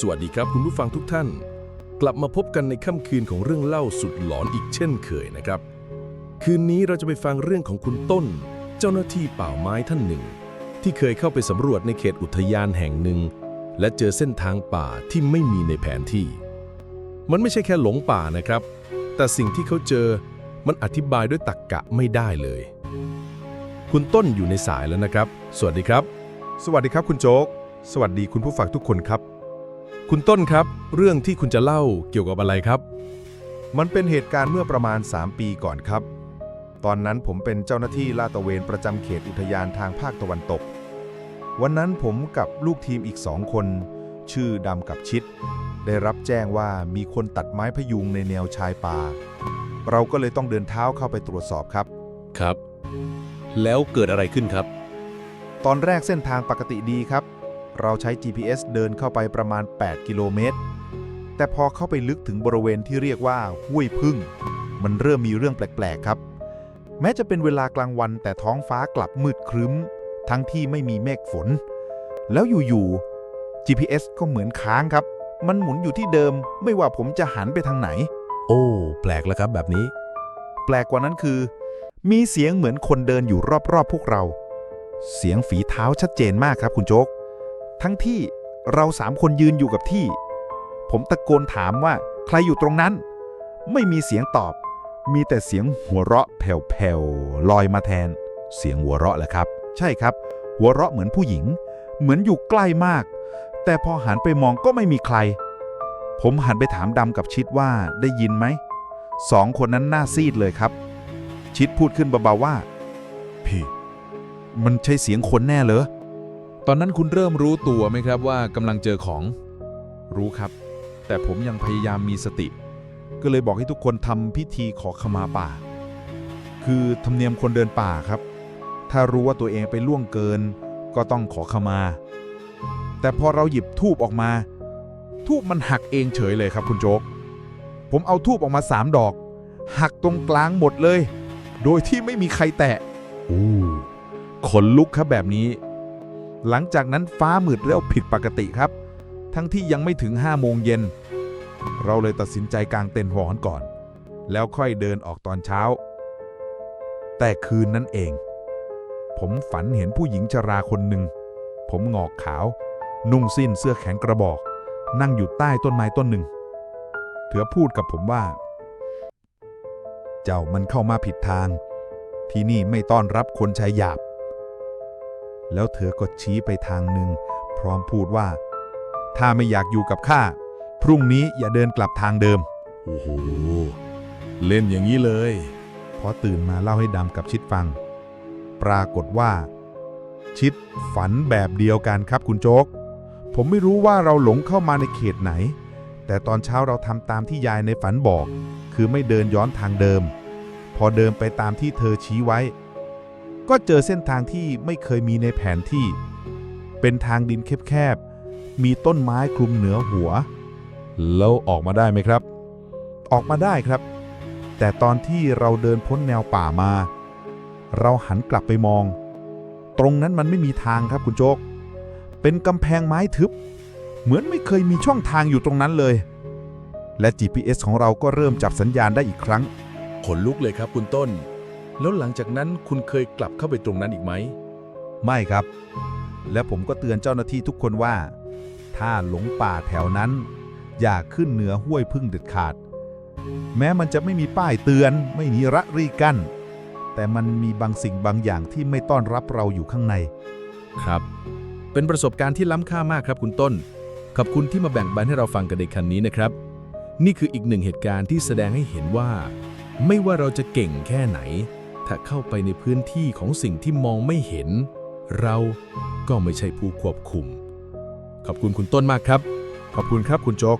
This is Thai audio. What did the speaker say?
สวัสดีครับคุณผู้ฟังทุกท่าน กลับมาพบกันในค่ำคืนของเรื่องเล่าสุดหลอนอีกเช่นเคยนะครับ คืนนี้เราจะไปฟังเรื่องของคุณต้น เจ้าหน้าที่ป่าไม้ท่านหนึ่ง ที่เคยเข้าไปสำรวจในเขตอุทยานแห่งหนึ่ง และเจอเส้นทางป่าที่ไม่มีในแผนที่ มันไม่ใช่แค่หลงป่านะครับ แต่สิ่งที่เขาเจอมันอธิบายด้วยตรรกกะไม่ได้เลย คุณต้นอยู่ในสายแล้วนะครับ สวัสดีครับ สวัสดีครับคุณโจ๊ก สวัสดีคุณผู้ฟังทุกคนครับ คุณต้นครับ เรื่องที่คุณจะเล่าเกี่ยวกับอะไรครับ มันเป็นเหตุการณ์เมื่อประมาณ 3 ปีก่อนครับ ตอนนั้นผมเป็นเจ้าหน้าที่ลาดตระเวนประจำเขตอุทยานทางภาคตะวันตก วันนั้นผมกับลูกทีมอีกสองคน ชื่อดำกับชิด ได้รับแจ้งว่ามีคนตัดไม้พยุงในแนวชายป่า เราก็เลยต้องเดินเท้าเข้าไปตรวจสอบครับ ครับ แล้วเกิดอะไรขึ้นครับ ตอนแรกเส้นทางปกติดีครับ เราใช้ GPS เดินเข้าไปประมาณ 8 กิโลเมตร แต่พอเข้าไปลึกถึงบริเวณที่เรียกว่าห้วยพึ่ง มันเริ่มมีเรื่องแปลก ๆ ครับ แม้จะเป็นเวลากลางวันแต่ท้องฟ้ากลับมืดครึ้ม ทั้งที่ไม่มีเมฆฝน แล้วอยู่ ๆ GPS ก็เหมือนค้างครับ มันหมุนอยู่ที่เดิม ไม่ว่าผมจะหันไปทางไหน โอ้ แปลกแล้วครับแบบนี้ แปลกกว่านั้นคือ มีเสียงเหมือนคนเดินอยู่รอบ ๆ พวกเรา เสียงฝีเท้าชัดเจนมากครับคุณโจ๊ก ทั้งที่เราสามคนยืนอยู่กับที่ ผมตะโกนถามว่าใครอยู่ตรงนั้น ไม่มีเสียงตอบ มีแต่เสียงหัวเราะแผ่วๆลอยมาแทน เสียงหัวเราะแหละครับ ใช่ครับ หัวเราะเหมือนผู้หญิง เหมือนอยู่ใกล้มาก แต่พอหันไปมองก็ไม่มีใคร ผมหันไปถามดำกับชิดว่าได้ยินไหมสองคนนั้นหน้าซีดเลยครับ ชิดพูดขึ้นเบาๆว่า พี่ มันใช่เสียงคนแน่เหรอ ตอนนั้นคุณเริ่มรู้ตัวไหมครับว่ากำลังเจอของ รู้ครับ แต่ผมยังพยายามมีสติ ก็เลยบอกให้ทุกคนทำพิธีขอขมาป่า คือธรรมเนียมคนเดินป่าครับ ถ้ารู้ว่าตัวเองไปล่วงเกิน ก็ต้องขอขมา แต่พอเราหยิบทูบออกมา ทูบมันหักเองเฉยเลยครับคุณโจ๊ก ผมเอาทูบออกมาสามดอก หักตรงกลางหมดเลย โดยที่ไม่มีใครแตะอู้ขนลุกครับแบบนี้ หลังจากนั้นฟ้ามืดเร็วผิดปกติครับ ทั้งที่ยังไม่ถึง5โมงเย็น เราเลยตัดสินใจกางเต็นท์หอนก่อน แล้วค่อยเดินออกตอนเช้า แต่คืนนั้นเอง ผมฝันเห็นผู้หญิงชราคนหนึ่ง ผมงอกขาว นุ่งสิ้นเสื้อแขนกระบอก นั่งอยู่ใต้ต้นไม้ต้นหนึ่ง เธอพูดกับผมว่า เจ้ามันเข้ามาผิดทาง ที่นี่ไม่ต้อนรับคนชายหยาบ แล้วเธอก็ชี้ไปทางหนึ่ง พร้อมพูดว่า ถ้าไม่อยากอยู่กับข้า พรุ่งนี้อย่าเดินกลับทางเดิม โอ้โห เล่นอย่างนี้เลย พอตื่นมาเล่าให้ดำกับชิดฟัง ปรากฏว่า ชิดฝันแบบเดียวกันครับคุณโจ๊ก ผมไม่รู้ว่าเราหลงเข้ามาในเขตไหน แต่ตอนเช้าเราทำตามที่ยายในฝันบอก คือไม่เดินย้อนทางเดิม พอเดินไปตามที่เธอชี้ไว้ ก็เจอเส้นทางที่ไม่เคยมีในแผนที่ เป็นทางดินแคบๆ มีต้นไม้คลุมเหนือหัว แล้วออกมาได้ไหมครับ ออกมาได้ครับ แต่ตอนที่เราเดินพ้นแนวป่ามา เราหันกลับไปมอง ตรงนั้นมันไม่มีทางครับคุณโจ๊กเป็นกำแพงไม้ทึบ เหมือนไม่เคยมีช่องทางอยู่ตรงนั้นเลย และ GPS ของเราก็เริ่มจับสัญญาณได้อีกครั้ง ขนลุกเลยครับคุณต้น แล้วหลังจากนั้นคุณเคยกลับเข้าไปตรงนั้นอีกไหม ไม่ครับ และผมก็เตือนเจ้าหน้าที่ทุกคนว่า ถ้าหลงป่าแถวนั้น อย่าขึ้นเหนือห้วยพึ่งเด็ดขาด แม้มันจะไม่มีป้ายเตือน ไม่มีระรีกั้น แต่มันมีบางสิ่งบางอย่างที่ไม่ต้อนรับเราอยู่ข้างใน ครับ เป็นประสบการณ์ที่ล้ำค่ามากครับคุณต้น ขอบคุณที่มาแบ่งปันให้เราฟังกันในคันนี้นะครับ นี่คืออีกหนึ่งเหตุการณ์ที่แสดงให้เห็นว่า ไม่ว่าเราจะเก่งแค่ไหน ถ้าเข้าไปในพื้นที่ของสิ่งที่มองไม่เห็น เราก็ไม่ใช่ผู้ควบคุม ขอบคุณคุณต้นมากครับ ขอบคุณครับคุณโจ๊ก